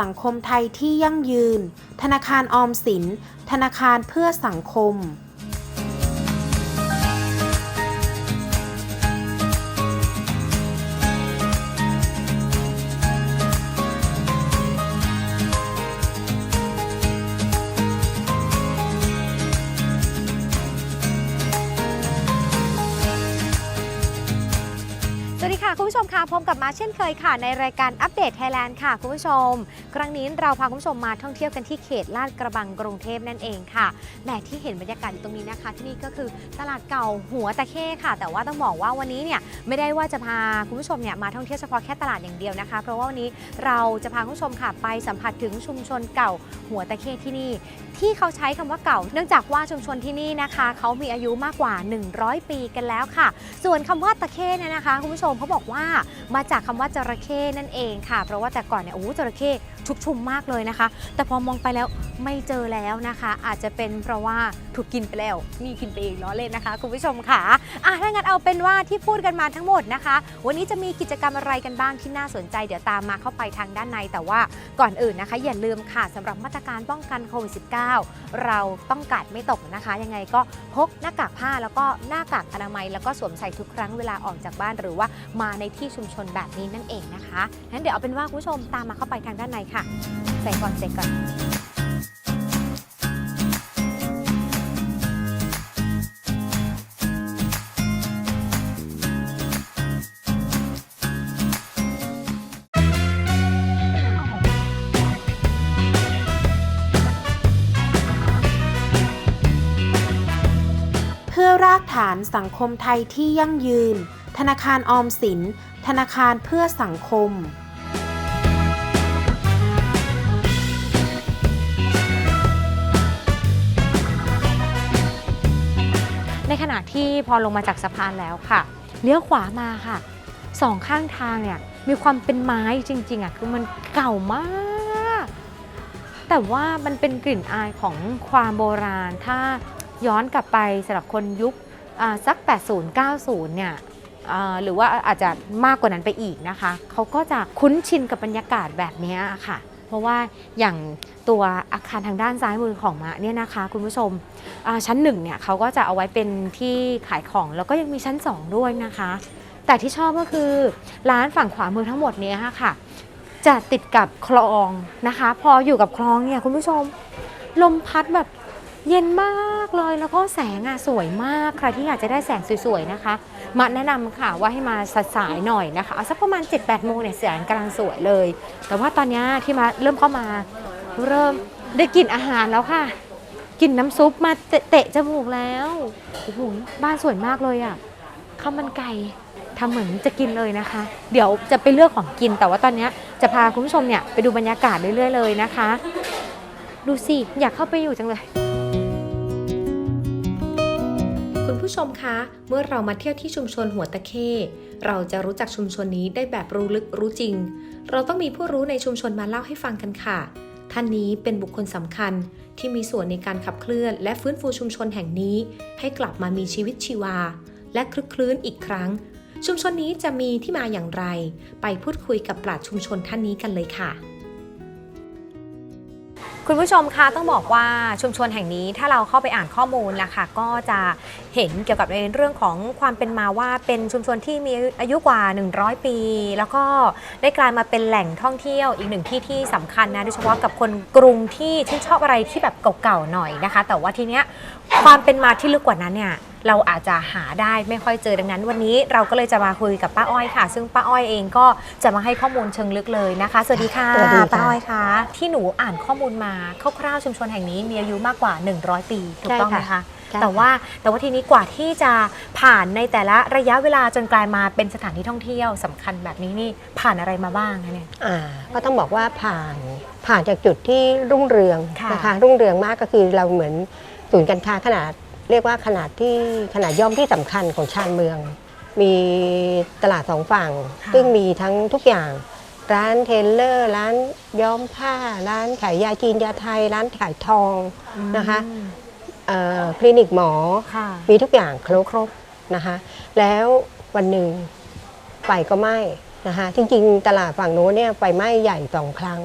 สังคมไทยที่ยั่งยืน ธนาคารออมสิน ธนาคารเพื่อสังคม พบกับมาเช่นเคยค่ะ ในรายการอัปเดตไทยแลนด์ค่ะ คุณผู้ชม ครั้งนี้เราพาคุณผู้ชมมาท่องเที่ยวกันที่เขตลาดกระบังกรุงเทพนั่นเองค่ะแหมที่เห็นบรรยากาศอยู่ตรงนี้นะคะ ที่นี่ก็คือตลาดเก่าหัวตะเข้ค่ะ แต่ว่าต้องบอกว่าวันนี้เนี่ยไม่ได้ว่าจะพาคุณผู้ชมเนี่ยมาท่องเที่ยวเฉพาะแค่ตลาดอย่างเดียวนะคะ เพราะว่าวันนี้เราจะพาคุณผู้ชมค่ะไปสัมผัสถึงชุมชนเก่าหัวตะเข้ที่นี่ ที่เขาใช้คำว่าเก่า เนื่องจากว่าชุมชนที่นี่นะคะเขามีอายุมากกว่า 100 ปีกันแล้วค่ะ ส่วนคำว่าตะเข้เนี่ยนะคะคุณผู้ชมเขาบอกว่ามาจากคำว่าจระเข้นั่นเองค่ะ เพราะว่าแต่ก่อนเนี่ยโอ้จระเข้ชุกชุมมากเลยนะคะ แต่พอมองไปแล้วไม่เจอแล้วนะคะ อาจจะเป็นเพราะว่าถูกกินไปแล้วนี่กินไปเองล้อเล่นนะคะ คุณผู้ชมค่ะ อะถ้างั้นเอาเป็นว่าที่พูดกันมาทั้งหมดนะคะ วันนี้จะมีกิจกรรมอะไรกันบ้างที่น่าสนใจ เดี๋ยวตามมาเข้าไปทางด้านใน แต่ว่าก่อนอื่นนะคะ อย่าลืมค่ะสำหรับมาตรการป้องกันโควิด -19 เราต้องกัดไม่ตกนะคะ ยังไงก็พกหน้ากากผ้าแล้วก็หน้ากากอนามัย แล้วก็สวมใส่ทุกครั้งเวลาออกจากบ้าน หรือว่ามาในที่ชุมชนแบบนี้นั่นเองนะคะงั้นเดี๋ยวเอาเป็นว่าคุณผู้ชมตามมาเข้าไปทางด้านในค่ะใส่ก่อนใส่ก่อนานสังคมไทยที่ยั่งยืน ธนาคารออมสิน ธนาคารเพื่อสังคมในขณะที่พอลงมาจากสะพานแล้วค่ะ เลี้ยวขวามาค่ะสองข้างทางเนี่ยมีความเป็นไม้จริงๆอะคือมันเก่ามาก แต่ว่ามันเป็นกลิ่นอายของความโบราณ ถ้าย้อนกลับไปสำหรับคนยุค สัก 80 90 เนี่ยอ่าหรือว่าอาจจะมากกว่านั้นไปอีกนะคะ เขาก็จะคุ้นชินกับบรรยากาศแบบนี้ค่ะ เพราะว่าอย่างตัวอาคารทางด้านซ้ายมือของมะเนี่ยนะคะ คุณผู้ชมชั้นหนึ่งเนี่ยเขาก็จะเอาไว้เป็นที่ขายของแล้วก็ยังมีชั้น 2 ด้วยนะคะ แต่ที่ชอบก็คือร้านฝั่งขวามือทั้งหมดนี้ค่ะ จะติดกับคลองนะคะ พออยู่กับคลองเนี่ยคุณผู้ชม ลมพัดแบบ เย็นมากเลยแล้วก็แสงอะสวยมากใครที่อยากจะได้แสงสวยๆนะคะมาแนะนำค่ะว่าให้มาสสายหน่อยนะคะเอาสักประมาณ7-8โมงเนี่ยแสงกำลังสวยเลย แต่ว่าตอนนี้ที่มาเริ่มเข้ามาเริ่มได้กลิ่นอาหารแล้วค่ะกลิ่นน้ำซุปมาเตะเตะจมูกแล้วโอ้โหบ้านสวยมากเลยอะข้าวมันไก่ทำเหมือนจะกินเลยนะคะ เดี๋ยวจะไปเลือกของกินแต่ว่าตอนนี้จะพาคุณผู้ชมเนี่ยไปดูบรรยากาศเรื่อยๆเลยนะคะ ดูสิอยากเข้าไปอยู่จังเลย คุณผู้ชมคะ เมื่อเรามาเที่ยวที่ชุมชนหัวตะเข้เราจะรู้จักชุมชนนี้ได้แบบรู้ลึกรู้จริง เราต้องมีผู้รู้ในชุมชนมาเล่าให้ฟังกันค่ะ ท่านนี้เป็นบุคคลสำคัญที่มีส่วนในการขับเคลื่อน และฟื้นฟูชุมชนแห่งนี้ ให้กลับมามีชีวิตชีวา และคลึกคลื้นอีกครั้ง ชุมชนนี้จะมีที่มาอย่างไร ไปพูดคุยกับปราชญ์ชุมชนท่านนี้กันเลยค่ะ คุณผู้ชมคะต้องบอกว่าชุมชนแห่งนี้ถ้าเราเข้าไปอ่านข้อมูลนะคะก็จะเห็นเกี่ยวกับในเรื่องของความเป็นมาว่าเป็นชุมชนที่มีอายุกว่า 100 ปี แล้วก็ได้กลายมาเป็นแหล่งท่องเที่ยวอีกหนึ่งที่ที่สำคัญนะโดยเฉพาะกับคนกรุงที่ชื่นชอบอะไรที่แบบเก่าๆหน่อยนะคะ แต่ว่าทีเนี้ยความเป็นมาที่ลึกกว่านั้นเนี่ย เราอาจจะหาได้ไม่ค่อยเจอดังนั้น วันนี้เราก็เลยจะมาคุยกับป้าอ้อยค่ะ ซึ่งป้าอ้อยเองก็จะมาให้ข้อมูลเชิงลึกเลยนะคะสวัสดีค่ะสวัสดีค่ะ ป้าอ้อยค่ะที่หนูอ่านข้อมูลมาคร่าวๆชุมชนแห่งนี้มีอายุมากกว่า 100 ปีถูกต้องไหมใช่คะค่ะใช่แต่ว่าแต่ว่าทีนี้กว่าที่จะผ่านในแต่ละระยะเวลาจนกลายมาเป็นสถานที่ท่องเที่ยวสำคัญแบบนี้นี่ผ่านอะไรมาบ้างคะเนี่ย อ่าก็ต้องบอกว่าผ่านผ่านจากจุดที่รุ่งเรืองค่ะ นะคะรุ่งเรืองมากก็คือเราเหมือนศูนย์การค้าขนาด เรียกว่าขนาดที่ขนาดย่อมที่สำคัญของชานเมือง มีตลาดสองฝั่ง ซึ่งมีทั้งทุกอย่าง ร้านเทรลเลอร์ ร้านย้อมผ้า ร้านขายยาจีนยาไทย ร้านขายทองนะคะอืมเอ่อคลินิกหมอค่ะมีทุกอย่างครบครบนะคะ แล้ววันหนึ่งไฟก็ไหม้นะคะจริงๆ ตลาดฝั่งโน้นเนี่ยไฟไหม้ใหญ่สองครั้ง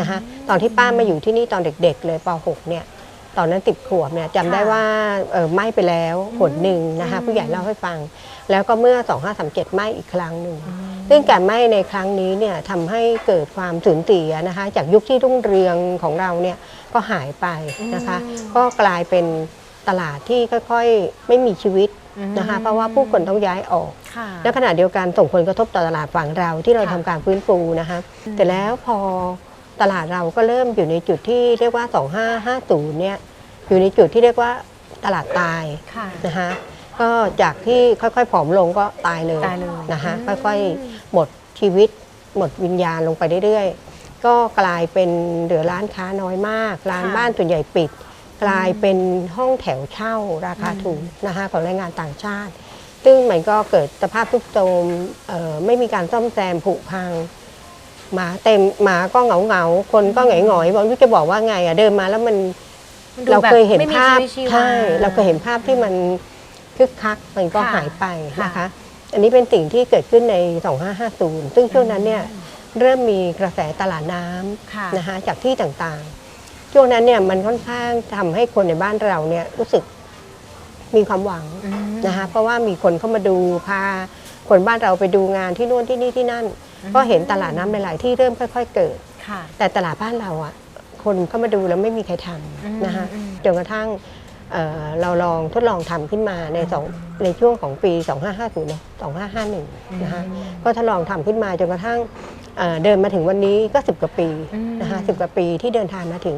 นะคะตอนที่ป้ามาอยู่ที่นี่ตอนเด็กๆ เลยป .6 เนี่ย ตอนนั้นติดขวบเนี่ยจำได้ว่าเออไหม้ไปแล้วหนหนึ่งนะคะผู้ใหญ่เล่าให้ฟัง แล้วก็เมื่อ 2537ไหม้อีกครั้งหนึ่งซึ่งการไหม้ในครั้งนี้เนี่ยทำให้เกิดความสูญเสียนะคะ จากยุคที่รุ่งเรืองของเราเนี่ยก็หายไปนะคะ ก็กลายเป็นตลาดที่ค่อยๆ ไม่มีชีวิตนะคะเพราะว่าผู้คนต้องย้ายออกค่ะและขณะเดียวกันส่งผลกระทบต่อตลาดฝั่งเราที่เราค่ะทำการฟื้นฟูนะคะแต่แล้วพอ ตลาดเราก็เริ่มอยู่ในจุดที่เรียกว่า 2550 เนี่ยอยู่ในจุดที่เรียกว่าตลาดตายค่ะนะคะก็จากที่ค่อยๆผอมลงก็ตายเลยตายเลยนะคะอืมค่อยๆหมดชีวิตหมดวิญญาณลงไปเรื่อยๆ ก็กลายเป็นเหลือร้านค้าน้อยมาก ร้านบ้านส่วนใหญ่ปิด กลายเป็นห้องแถวเช่าราคาถูกนะคะของแรงงานต่างชาติ ซึ่งมันก็เกิดสภาพทุกโทรมเอ่อไม่มีการซ่อมแซมผุพัง หมาเต็มหมาก็เหงาเหงาๆคนก็หงอยหงอยๆบอกไม่รู้จะบอกว่าไงอะเดินมาแล้วมันมันดูเราแบบเคยเห็นไม่มีภาพชีวิตชีวาใช่เราเคยเห็นภาพที่มันคึกคักมันก็ค่ะหายไปนะค่ะคะ อันนี้เป็นสิ่งที่เกิดขึ้นใน 2550 ซึ่งช่วงนั้นเนี่ยเริ่มมีกระแสตลาดน้ค่ะำนะคะจากที่ต่างๆ ช่วงนั้นเนี่ยมันค่อนข้างทำให้คนในบ้านเราเนี่ยรู้สึกมีความหวังอืมนะคะเพราะว่ามีคนเข้ามาดูพาคนบ้านเราไปดูงานที่นู่นที่นี่ที่นั่น ก็เห็นตลาดน้ำหลาย ๆ ที่เริ่มค่อย ๆ เกิดค่ะแต่ตลาดบ้านเราอะคนเข้ามาดูแล้วไม่มีใครทอืมำนะคะอืมจนกระทั่งเอ่อเราลองทดลองทำขึ้นมาในสองในช่วงของปี 2550เนอะ2551 นะคะก็ทดลองทำขึ้นมาจนกระทั่งเอ่อเดินมาถึงวันนี้ก็ 10 กว่าปีอืมนะคะ10กว่าปีที่เดินทางมาถึง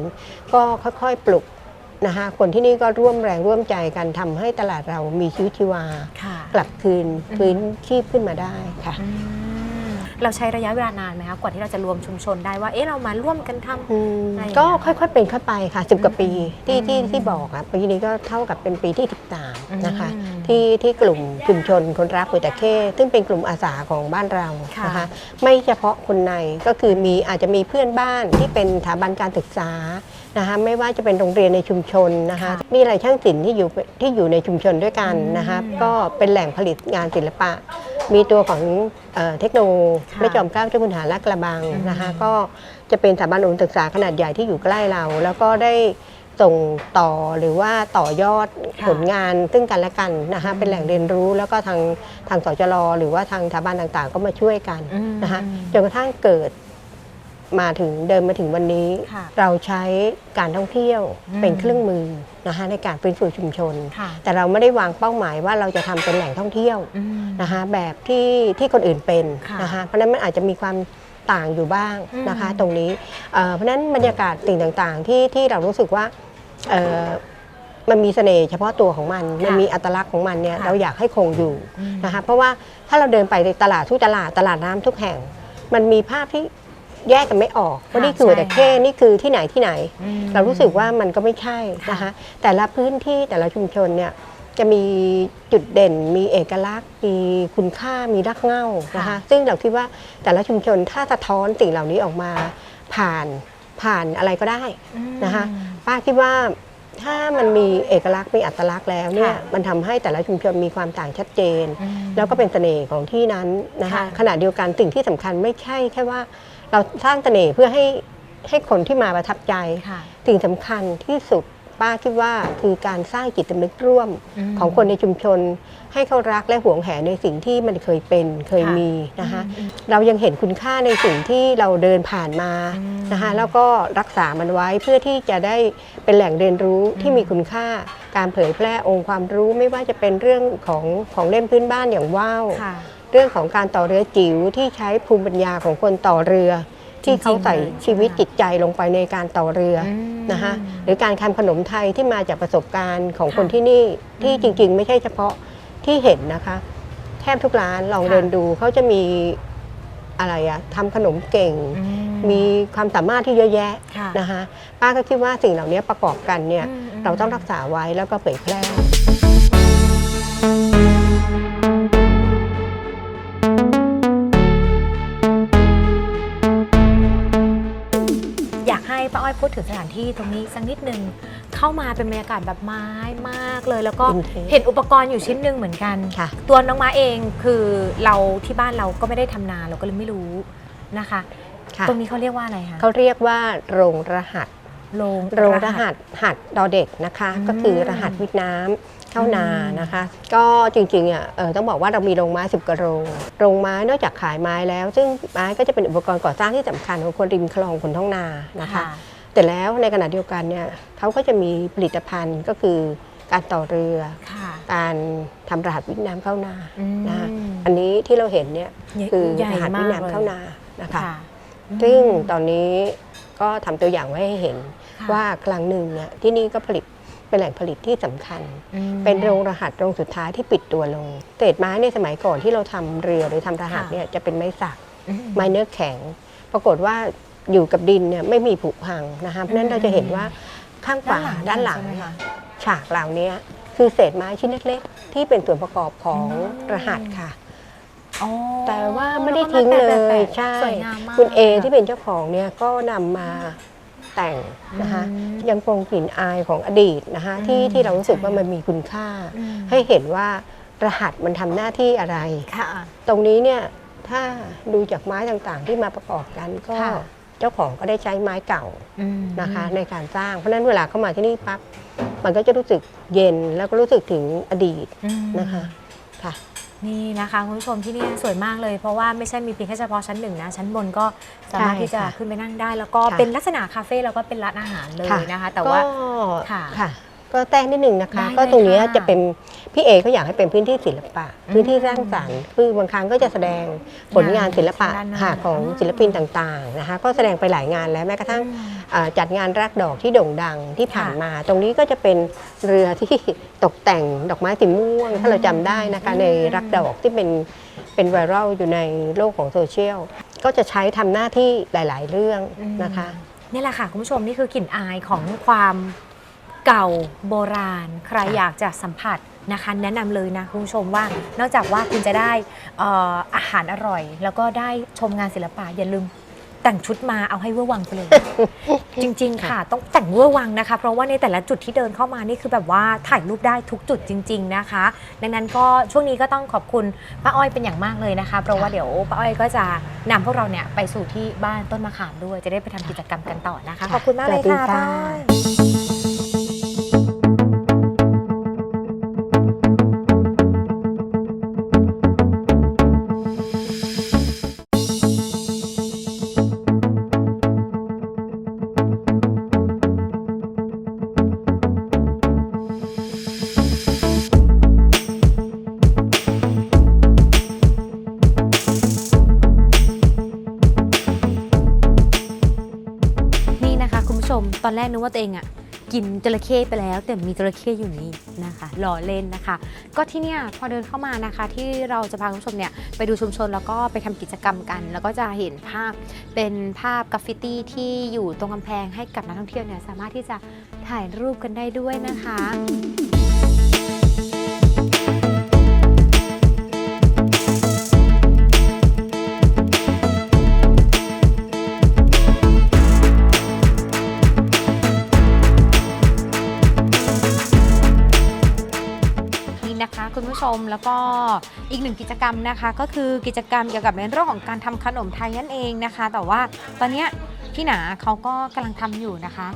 ก็ค่อย ๆ ปลุกนะคะคนที่นี่ก็ร่วมแรงร่วมใจกันทำให้ตลาดเรามีชีวิตชีวาค่ะกลับคืนพื้นชีพขึ้นมาได้ค่ะอืม เราใช้ระยะเวลานานไหมคะกว่าที่เราจะรวมชุมชนได้ว่าเอ๊ะเรามาร่วมกันทำอืมอะไรอย่างเงี้ย ก็ค่อยๆเป็นค่อยไปค่ะสิบกว่าปีที่อืมที่ที่บอกอะปีนี้ก็เท่ากับเป็นปีที่13นะคะอืมที่ที่กลุ่มชุมชนคนรักหัวตะเข้ซึ่งเป็นกลุ่มอาสาของบ้านเราค่ะ นะคะไม่เฉพาะคนในก็คือมีอาจจะมีเพื่อนบ้านที่เป็นสถาบันการศึกษานะคะไม่ว่าจะเป็นโรงเรียนในชุมชนนะคะมีอะไรช่างศิลป์ที่อยู่ที่อยู่ในชุมชนด้วยกันนะคะก็เป็นแหล่งผลิตงานศิลปะ มีตัวของเอ่อเทคโนค่ะแม่จอมเกล้าเจ้าคุณหาลาดกระบังนะคะก็จะเป็นสถาบันอุดมศึกษาขนาดใหญ่ที่อยู่ใกล้เรา แล้วก็ได้ส่งต่อหรือว่าต่อยอดค่ะผลงานซึ่งกันและกันนะคะเป็นแหล่งเรียนรู้แล้วก็ทางทางสจรหรือว่าทางสถาบันต่างๆ ก็มาช่วยกันอืมนะคะจนกระทั่งเกิด มาถึงเดินมาถึงวันนี้ ค่ะเราใช้การท่องเที่ยวอืมเป็นเครื่องมือนะคะในการฟื้นฟูชุมชน ค่ะ แต่เราไม่ได้วางเป้าหมายว่าเราจะทำเป็นแหล่งท่องเที่ยวอืม นะคะแบบที่ที่คนอื่นเป็นค่ะนะคะเพราะฉะนั้นมันอาจจะมีความต่างอยู่บ้างนะคะอืม ตรงนี้เอ่อเพราะฉะนั้นบรรยากาศสิ่งต่างๆ ที่ที่เรารู้สึกว่าเอ่อมันมีเสน่ห์เฉพาะตัวของมันมันมีอัตลักษณ์ของมันเนี่ยค่ะเราอยากให้คงอยู่อืมนะคะเพราะว่าถ้าเราเดินไปในตลาดทุกตลาดตลาดน้ำทุกแห่ง มันมีภาพที่ แยกกันไม่ออกว่านี่คือหัวตะเข้นี่คือที่ไหนที่ไหนอืมเรารู้สึกว่ามันก็ไม่ใช่นะคะแต่ละพื้นที่แต่ละชุมชนเนี่ยจะมีจุดเด่นมีเอกลักษณ์ มีคุณค่ามีรักเหง้านะคะค่ะซึ่งเราคิดว่าแต่ละชุมชนถ้าสะท้อนสิ่งเหล่านี้ออกมาผ่านผ่านอะไรก็ได้นะคะป้าคิดว่าถ้ามันมีเอกลักษณ์มีอัตลักษณ์แล้วเนี่ยค่ะมันทำให้แต่ละชุมชนมีความต่างชัดเจนอืมแล้วก็เป็นเสน่ห์ของที่นั้นนะคะค่ะขณะเดียวกันสิ่งที่สำคัญไม่ใช่แค่ว่า เราสร้างเสน่ห์เพื่อให้ให้คนที่มาประทับใจค่ะสิ่งสำคัญที่สุดป้าคิดว่าคือการสร้างจิตสำนึกร่วมอืมของคนในชุมชน ให้เขารักและหวงแหนในสิ่งที่มันเคยเป็นเคยค่ะ มีนะคะ อืม เรายังเห็นคุณค่าในสิ่งที่เราเดินผ่านมาอืมนะคะแล้วก็รักษามันไว้เพื่อที่จะได้เป็นแหล่งเรียนรู้ที่มีคุณค่า การเผยแพร่องค์ความรู้ไม่ว่าจะเป็นเรื่องของของเล่นพื้นบ้านอย่างว่าว ค่ะ เรื่องของการต่อเรือจิ๋วที่ใช้ภูมิปัญญาของคนต่อเรือ ที่เขาใส่จริงๆเลยชีวิตจิตใจลงไปในการต่อเรืออมนะคะหรือการทำขนมไทยที่มาจากประสบการณ์ของค่ะคนที่นี่ที่อืมจริง ๆ ไม่ใช่เฉพาะที่เห็นนะคะ แทบทุกร้านลองค่ะเดินดูเขาจะมีอะไรอะทำขนมเก่งอืมีความสามารถที่เยอะแยะค่ะนะคะป้าก็คิดว่าสิ่งเหล่านี้ประกอบกันเนี่ยอืมอืมเราต้องรักษาไว้แล้วก็เผยแพร่ อยากให้ป้าอ้อยพูดถึงสถานที่ตรงนี้สักนิดนึงเข้ามาเป็นบรรยากาศแบบไม้มากเลย แล้วก็ Vintage เห็นอุปกรณ์อยู่ชิ้นหนึ่งเหมือนกัน ค่ะ ตัวน้องม้าเองคือเราที่บ้านเราก็ไม่ได้ทำนาเราก็เลยไม่รู้นะคะ ค่ะตรงนี้เขาเรียกว่าอะไรคะเขาเรียกว่าโรงรหัส โรงโรงรหัสหัดดอเด็กนะคะ อืมก็คือรหัสวิทย์น้ำเข้านานะคะ ก็จริงๆอะเออต้องบอกว่าเรามีโรงไม้สิบกว่าโรงโรงไม้นอกจากขายไม้แล้ว ซึ่งไม้ก็จะเป็นอุปกรณ์ก่อสร้างที่สำคัญของคนริมคลองคนท้องนานะคะค่ะ แต่แล้วในขณะเดียวกันเนี่ยเขาก็จะมีผลิตภัณฑ์ก็คือการต่อเรือค่ะการทำรหัสวิทย์น้ำเข้านาอืมนะคะอันนี้ที่เราเห็นเนี่ยคือใหญ่รหัสวิมาทกย์น้ำเข้าเลยนานะคะค่ะซึ่งตอนนี้ก็ทำตัวอย่างไว้ให้เห็นค่ะว่าครั้งหนึ่งเนี่ยที่นี่ก็ผลิตเป็นแหล่งผลิตที่สำคัญอืมเป็นโรงรหัสโรงสุดท้ายที่ปิดตัวลง เศษไม้ในสมัยก่อนที่เราทำเรือหรือทำรหัสค่ะเนี่ยจะเป็นไม้สักอืมไม้เนื้อแข็ง ปรากฏว่า อยู่กับดินเนี่ยไม่มีผุพังนะคะเพราะฉะนั้นเราจะเห็นว่าข้างฝาด้านหลังใช่ไมคะฉากเหล่านี้คือเศษไม้ชิ้นเล็กๆ ที่เป็นส่วนประกอบของอืมรหัสค่ะอ๋อแต่ว่าไม่ได้ทิ้งเลแปะยๆๆใช่สวยงามมากคุณเอที่เป็นเจ้าของเนี่ยก็นำมาแต่งนะคะอืมยังคงกลิ่นอายของอดีตนะคะที่อืมที่เรารู้สึกใช่ว่ามันมีคุณค่าอืมให้เห็นว่ารหัสมันทำหน้าที่อะไรค่ะตรงนี้เนี่ยถ้าดูจากไม้ต่างๆที่มาประกอบกันก็ค่ะ เจ้าของก็ได้ใช้ไม้เก่าอืมนะคะในการสร้าง เพราะฉะนั้นเวลาเข้ามาที่นี่ปั๊บมันก็จะรู้สึกเย็นแล้วก็รู้สึกถึงอดีตอืมนะคะค่ะนี่นะคะคุณผู้ชมที่นี่สวยมากเลยเพราะว่าไม่ใช่มีเพียงแค่เฉพาะชั้นหนึ่งนะชั้นบนก็สามารถใช่ที่จะค่ะขึ้นไปนั่งได้ แล้วก็ค่ะเป็นลักษณะคาเฟ่แล้วก็เป็นร้านอาหารเลยค่ะนะคะ แต่ว่าก็ค่ะค่ะ ก็แต้งนิดนึงนะคะ ได้ก็ตรงนี้เลยค่ะจะเป็นพี่เอเขาอยากให้เป็นพื้นที่ศิลปะ อืมพื้นที่สร้างสรรค์คือบางครั้งก็จะแสดงผลงานศิลปะด้านหน้า ค่ะของอืมศิลปินต่างๆนะคะ ก็แสดงไปหลายงานแล้วแม้กระทั่งอืมอ่าจัดงานรักดอกที่โด่งดังที่ผ่านค่ะมา ตรงนี้ก็จะเป็นเรือที่ ตกแต่งดอกไม้สีม่วง ถ้าเราจำได้นะคะ อืม ในรักดอกที่เป็นเป็นไวรัลอยู่ในโลกของโซเชียลก็จะใช้ทำหน้าที่หลาย ๆ เรื่องนะคะ นี่แหละค่ะคุณผู้ชมนี่คือกลิ่นอายของความ เก่าโบราณ ใครค่ะอยากจะสัมผัสนะคะ แนะนำเลยนะคุณผู้ชมว่านอกจากว่าคุณจะได้เอ่ออาหารอร่อย แล้วก็ได้ชมงานศิลปะอย่าลืมแต่งชุดมาเอาให้เวอร์วังไปเลย จริง ๆ ค่ะ ต้องแต่งเวอร์วังนะคะ เพราะว่าในแต่ละจุดที่เดินเข้ามานี่คือแบบว่าถ่ายรูปได้ทุกจุดจริง ๆ นะคะ ดังนั้นก็ช่วงนี้ก็ต้องขอบคุณป้าอ้อยเป็นอย่างมากเลยนะคะ เพราะว่าเดี๋ยวป้าอ้อยก็จะนำพวกเราเนี่ยไปสู่ที่บ้านต้นมะขามด้วย จะได้ไปทำกิจกรรมกันต่อนะคะ ขอบคุณมากเลยค่ะสวัสดีป้าค่ะอ้อย ว่าตัวเองอะกินจระเข้ไปแล้ว แต่มีจระเข้อยู่นี่นะคะหล่อเล่นนะคะ ก็ที่เนี่ยพอเดินเข้ามานะคะ ที่เราจะพาคุณผู้ชมเนี่ยไปดูชุมชนแล้วก็ไปทำกิจกรรมกัน แล้วก็จะเห็นภาพเป็นภาพกราฟฟิตี้ที่อยู่ตรงกำแพงให้กับนักท่องเที่ยวเนี่ยสามารถที่จะถ่ายรูปกันได้ด้วยนะคะ ชม แล้วก็อีกหนึ่งกิจกรรมนะคะ ก็คือกิจกรรมเกี่ยวกับในเรื่องของการทำขนมไทยนั่นเองนะคะ แต่ว่าตอนเนี้ยพี่หนาเขาก็กำลังทำอยู่นะคะ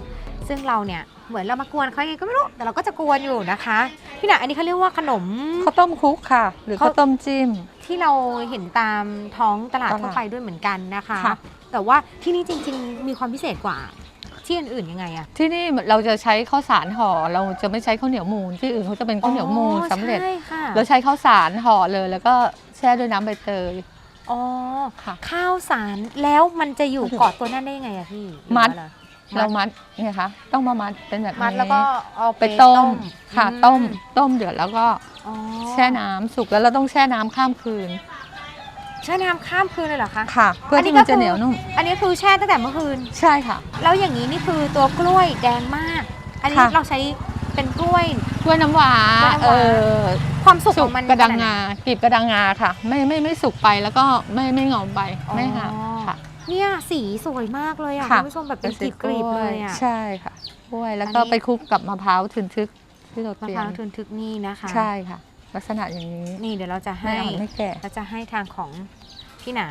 ซึ่งเราเนี่ยเหมือนเรามากวนเขายังไงก็ไม่รู้แต่เราก็จะกวนอยู่นะคะ พี่หนาอันนี้เขาเรียกว่าขนมข้าวต้มคลุกค่ะ หรือข้าวข้าวต้มจิ้ม ที่เราเห็นตามท้องตลาดตลาดทั่วไปด้วยเหมือนกันนะคะค่ะแต่ว่าที่นี่จริง ๆ มีความพิเศษกว่า ที่อื่นๆยังไงอะ ที่นี่เราจะใช้ข้าวสารห่อเราจะไม่ใช้ข้าวเหนียวมูนที่อื่นเขาจะเป็นข้าวเหนียวมูนอ๋อสำเร็จใช่ค่ะเราใช้ข้าวสารห่อเลยแล้วก็แช่ด้วยน้ำใบเตย อ๋อค่ะ ข้าวสารแล้วมันจะอยู่เกาะตัวนั่นได้ยังไงอะพี่มัดหรือว่าอะไรเรามัดเนี่ยค่ะต้องมามัดเป็นแบบมัดนี้แล้วก็เอาไปไปต้มค่ะ อืต้มต้มเดือดแล้วก็อ๋อแช่น้ำสุกแล้วเราต้องแช่น้ำข้ามคืน แช่น้ำข้ามคืนเลยเหรอคะ ค่ะ เพื่ออนนี้ที่มันก็จะคือเหนียวนุ่ม อันนี้คือแช่ตั้งแต่เมื่อคืน ใช่ค่ะ แล้วอย่างนี้นี่คือตัวกล้วยแดงมาก อันนี้ค่ะ เราใช้เป็นกล้วย กล้วยน้ำว้ากล้วยน้ำว้า เออความสุกสุขกองมันกระดังขนไหนงากีบกระดังงาค่ะ ไม่ไม่ไม่สุกไปแล้วก็ไม่ไม่งอมไปอ๋อไม่หักค่ะ เนี่ยสีสวยมากเลยอะค่ะ คุณผู้ชมแบบเป็นกรีบๆเลยอะ ใช่ค่ะกล้วยแล้วอันก็นี้ ไปคลุกกับมะพร้าวทึนทึกที่เรามะเตรียพร้ามวทึนทึกนี่นะคะ ใช่ค่ะ ลักษณะอย่างนี้ นี่เดี๋ยวเราจะไม่ให้อ่อนไม่แก่เราจะให้ทางของพี่หนา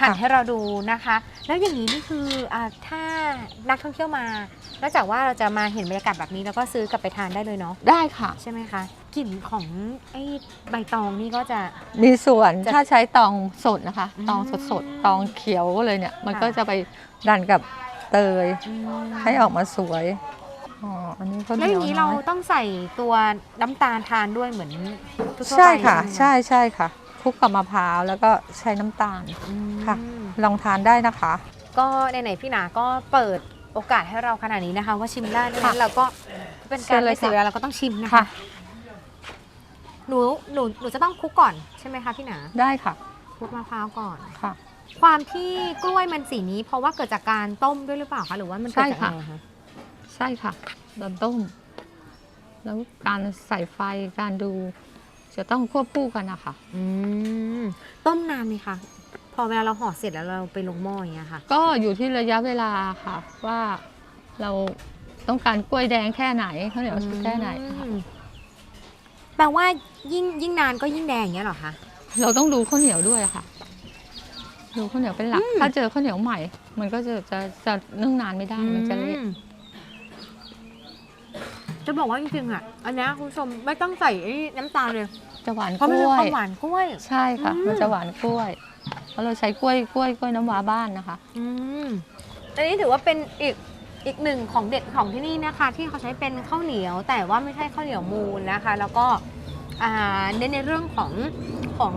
หั่นค่ะ ให้เราดูนะคะ แล้วอย่างนี้นี่คืออ่าถ้านักท่องเที่ยวมานอกจากว่าเราจะมาเห็นบรรยากาศแบบนี้แล้วก็ซื้อกลับไปทานได้เลยเนาะได้ค่ะ ใช่ไหมคะกลิ่นของไอ้ใบตองนี่ก็จะ มีส่วนจะถ้าใช้ตองสดนะคะ อืมตองสดสดๆตองเขียวเลยเนี่ย มันค่ะ ก็จะไปดันกับเตย อืมให้ออกมาสวย อ๋อ อันนี้เขาวหแล้วอย่างนีนี้ยวเราน้อยต้องใส่ตัวน้ำตาลทานด้วยเหมือนทั่วๆใช่ไปค่ะ ไหมใช่ใช่ค่ะคลุกกับมะพร้าวแล้วก็ใช้น้ำตาล อืมค่ะ ลองทานได้นะคะ ก็ไหนๆพี่หนาก็เปิดโอกาสให้เราขนาดนี้นะคะ ว่าชิมได้ดังนั้นค่ะเราก็เป็นเชิการญเลยไม่เสียค่ะ เวลาเราก็ต้องชิมนะคะค่ะหนูหนูหนูจะต้องคลุกก่อนใช่ไหมคะพี่หนาได้ค่ะคลุกมะพร้าวก่อน ค่ะ ความที่กล้วยมันสีนี้ เพราะว่าเกิดจากการต้มด้วยหรือเปล่าคะหรือว่ามันเกิดจากใช่อะไรค่ะคะ ใช่ค่ะตอนต้ม แล้วการใส่ไฟการดู จะต้องควบคู่กันนะคะอืมต้มนานไหมคะพอเวลาเราห่อเสร็จแล้วเราไปลงหม้ออย่างเงี้ยค่ะ ก็อยู่ที่ระยะเวลาค่ะ ว่าเราต้องการกล้วยแดงแค่ไหนข้าวเหนียวสุกแค่ไหนค่ะอืมแปลว่ายิ่งยิ่งนานก็ยิ่งแดงอย่างเงี้ยเหรอคะ เราต้องดูข้าวเหนียวด้วยค่ะ ดูข้าวเหนียวเป็นหลัก ถ้าเจอข้าวเหนียวใหม่ มันก็จะจะจะนึ่งนานไม่ได้มันจะเละอืม จะบอกว่าจริงๆอะ อันเนี้ยคุณผู้ชมไม่ต้องใส่ไอ้น้ำตาลเลย จะหวานเพกราะมันล้มีวควายมหวานกล้วย ใช่ค่ะ อืม มันจะหวานกล้วยเพราะเราใช้กล้วยกล้วยกล้วยน้ำว้าบ้านนะคะ อืมอันนี้ถือว่าเป็นอีกอีกหนึ่งของเด็ดของที่นี่นะคะ ที่เขาใช้เป็นข้าวเหนียว แต่ว่าไม่ใช่ข้าวเหนียวมูลนะคะ แล้วก็อ่าเน้นในเรื่องของของ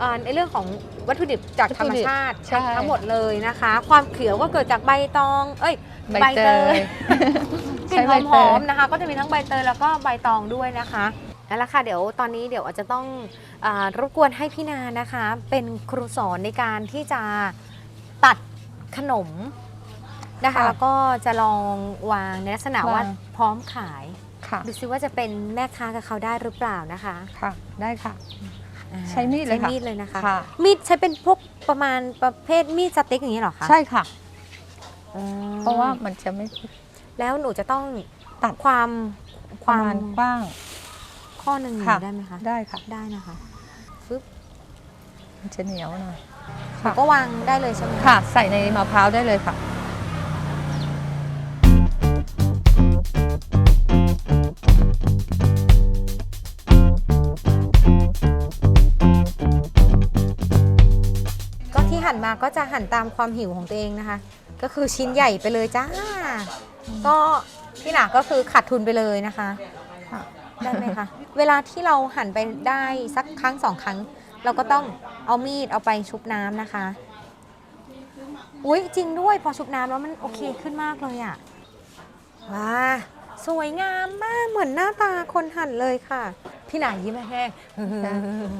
อ่าในเรื่องของวัตถุดิบจากธรรมชาติใช่ ทั้งหมดเลยนะคะ ความเขียวก็เกิดจากใบตอง เอ้ย ใบเตยก ลิ่ใช้นใบหเตอยมๆนะคะ ก็จะมีทั้งใบเตยแล้วก็ใบตองด้วยนะคะนั่นแหละค่ะเดี๋ยวตอนนี้เดี๋ยวอาจจะต้องอารบกวนให้พี่นานะคะ เป็นครูสอนในการที่จะตัดขนมนะคะค่ะแล้วก็จะลองวางในลักษณะว่าวางพร้อมขายค่ะดูซิว่าจะเป็นแม่ค้ากับเขาได้หรือเปล่านะคะค่ะ ได้ค่ะอ่าใช้มีดเลยค่ะใช้มีดเลยนะคะค่ะมีดใช้เป็นพวกประมาณประเภทมีดสเต็กอย่างนี้เหรอคะใช่ค่ะอ๋อเพราะว่ามันจะไม่ แล้วหนูจะต้องตัด ความคประวามมาณกว้าง ข้อหนึ่งหนูค่ะ ได้ไหมคะได้ค่ะได้นะคะมันจะเหนียวหน่อยแล้วก็วางได้เลยใช่ไหมค่ะ ใส่ในมะพร้าวได้เลยค่ะ ก็ที่หั่นมาก็จะหั่นตามความหิวของตัวเองนะคะ ก็คือชิ้นใหญ่ไปเลยจ้า ก็พี่หนาก็คือขาดทุนไปเลยนะคะค่ะได้ไหมคะ เวลาที่เราหั่นไปได้สักครั้งสองครั้ง เราก็ต้องเอามีดเอาไปชุบน้ำนะคะ อุ้ยจริงด้วยพอชุบน้ำแล้วมันโอเคขึ้นมากเลยอะว้าสวยงามมากเหมือนหน้าตาคนหั่นเลยค่ะ พี่หนายิ้มแห้ง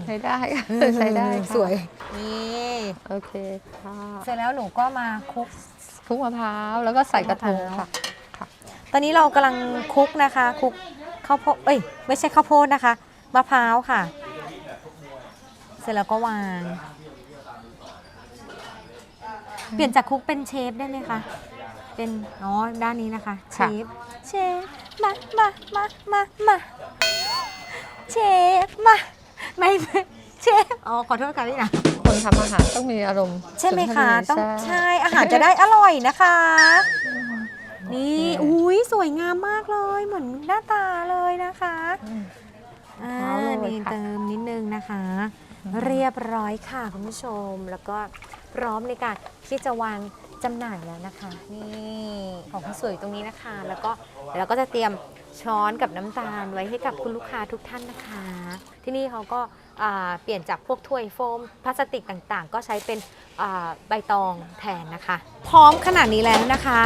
ใช้ได้ค่ะใช้ได้ค่ะสวยนี่โอเคค่ะเสร็จแล้วหนูก็มาคลุกคลุกมะพร้าวแล้วก็ใส่กระทงมะพร้าวค่ะ ตอนนี้เรากำลังคลุกนะคะคลุกข้าวโพดเอ้ยไม่ใช่ข้าวโพดนะคะมะพร้าวค่ะ เสร็จแล้วก็วาง เปลี่ยนจากคลุกเป็นเชฟได้ไหมคะเป็นอ๋อด้านนี้นะคะ เชค่ะ ฟเชฟมามามามามาเชฟมาไม่เชฟอ๋อขอโทษค่ะพี่นะ คนทำอาหารต้องมีอารมณ์ใช่ไหมคะสุนทรีต้องใช่ใช่อาหารจะได้อร่อยนะคะ นี่อุ้ยสวยงามมากเลย เหมือนหน้าตาเลยนะคะอืมอ่าเอาเลยนี่ค่ะเติมนิดนึงนะคะ เรียบร้อยค่ะคุณผู้ชมแล้วก็พร้อมในการที่จะวางจำหน่ายแล้วนะคะ นี่ของคุณสวยอยู่ตรงนี้นะคะ แล้วก็เดี๋ยวเราก็จะเตรียมช้อนกับน้ำตาลไว้ให้กับคุณลูกค้าทุกท่านนะคะ ที่นี่เขาก็อ่าเปลี่ยนจากพวกถ้วยโฟมพลาสติกต่างๆ ก็ใช้เป็นอ่าใบตองแทนนะคะ พร้อมขนาดนี้แล้วนะคะ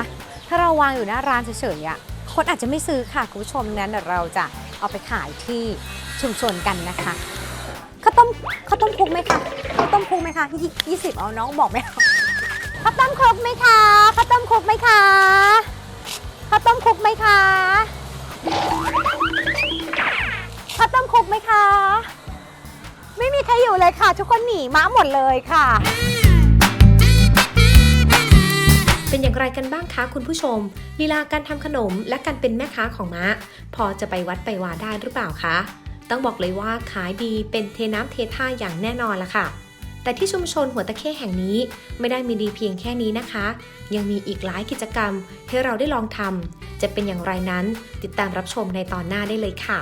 ถ้าเราวางอยู่หน้าร้านเฉยๆอะคนอาจจะไม่ซื้อค่ะคุณผู้ชมนั้นเราจะเอาไปขายที่ชุมชนกันนะคะข้าวต้มข้าวต้มคลุกไหมคะข้าวต้มคลุกไหมคะยี่ยี่สิบเอาน้องบอกไหมข้าวต้มคลุกไหมคะข้าวต้มคลุกไหมคะข้าวต้มคลุกไหมคะข้าวต้มคลุกไหมคะ ไม่มีใครอยู่เลยค่ะ ทุกคนหนีม้าหมดเลยค่ะ เป็นอย่างไรกันบ้างคะคุณผู้ชม ลีลาการทำขนมและการเป็นแม่ค้าของม้าพอจะไปวัดไปวาได้หรือเปล่าคะ ต้องบอกเลยว่าขายดีเป็นเทน้ำเทท่าอย่างแน่นอนละค่ะ แต่ที่ชุมชนหัวตะเข้แห่งนี้ไม่ได้มีดีเพียงแค่นี้นะคะ ยังมีอีกหลายกิจกรรมให้เราได้ลองทำจะเป็นอย่างไรนั้น ติดตามรับชมในตอนหน้าได้เลยค่ะ